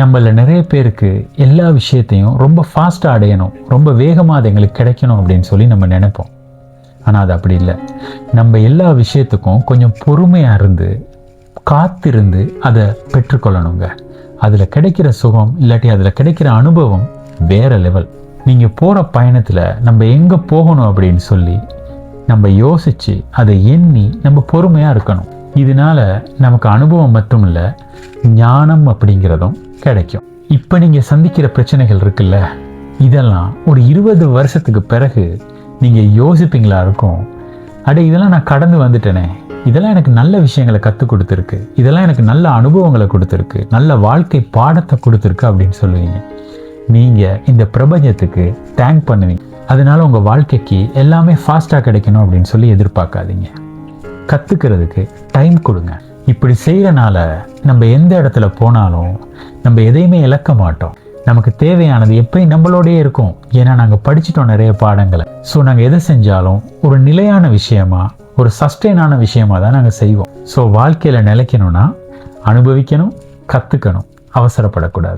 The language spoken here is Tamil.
நம்மள நிறைய பேருக்கு எல்லா விஷயத்தையும் ரொம்ப ஃபாஸ்ட்டாக அடையணும் ரொம்ப வேகமாக அது எங்களுக்கு கிடைக்கணும் அப்படின்னு சொல்லி நம்ம நினைப்போம். ஆனால் அது அப்படி இல்லை. நம்ம எல்லா விஷயத்துக்கும் கொஞ்சம் பொறுமையாக இருந்து காத்திருந்து அதை பெற்றுக்கொள்ளணுங்க. அதில் கிடைக்கிற சுகம் இல்லாட்டி அதில் கிடைக்கிற அனுபவம் வேற லெவல் நீங்கள் போகிற பயணத்தில் நம்ம எங்கே போகணும் அப்படின்னு சொல்லி நம்ம யோசித்து அதை எண்ணி நம்ம பொறுமையாக இருக்கணும். இதனால நமக்கு அனுபவம் மட்டும் இல்லை ஞானம் அப்படிங்கிறதும் கிடைக்கும். இப்போ நீங்கள் சந்திக்கிற பிரச்சனைகள் இருக்குல்ல இதெல்லாம் ஒரு இருபது வருஷத்துக்கு பிறகு நீங்கள் யோசிப்பீங்களா இருக்கும். அடே இதெல்லாம் நான் கடந்து வந்துட்டேனே. இதெல்லாம் எனக்கு நல்ல விஷயங்களை கற்றுக் கொடுத்துருக்கு. இதெல்லாம் எனக்கு நல்ல அனுபவங்களை கொடுத்துருக்கு. நல்ல வாழ்க்கை பாடத்தை கொடுத்துருக்கு அப்படின்னு சொல்லுவீங்க. நீங்கள் இந்த பிரபஞ்சத்துக்கு தேங்க் பண்ணுவீங்க. அதனால் உங்கள் வாழ்க்கைக்கு எல்லாமே ஃபாஸ்ட்டாக கிடைக்கணும் அப்படின்னு சொல்லி எதிர்பார்க்காதீங்க. கற்றுக்கிறதுக்கு டைம் கொடுங்க. இப்படி செய்கிறனால நம்ம எந்த இடத்துல போனாலும் நம்ம எதையுமே இழக்க மாட்டோம். நமக்கு தேவையானது எப்பயும் நம்மளோடயே இருக்கும் ஏன்னா நாங்கள் படிச்சிட்டோம் நிறைய பாடங்களை. ஸோ நாங்கள் எதை செஞ்சாலும் ஒரு நிலையான விஷயமா ஒரு சஸ்டெயினான விஷயமா தான் நாங்கள் செய்வோம். ஸோ வாழ்க்கையில் நிலைக்கணும்னா அனுபவிக்கணும் கற்றுக்கணும் அவசரப்படக்கூடாது.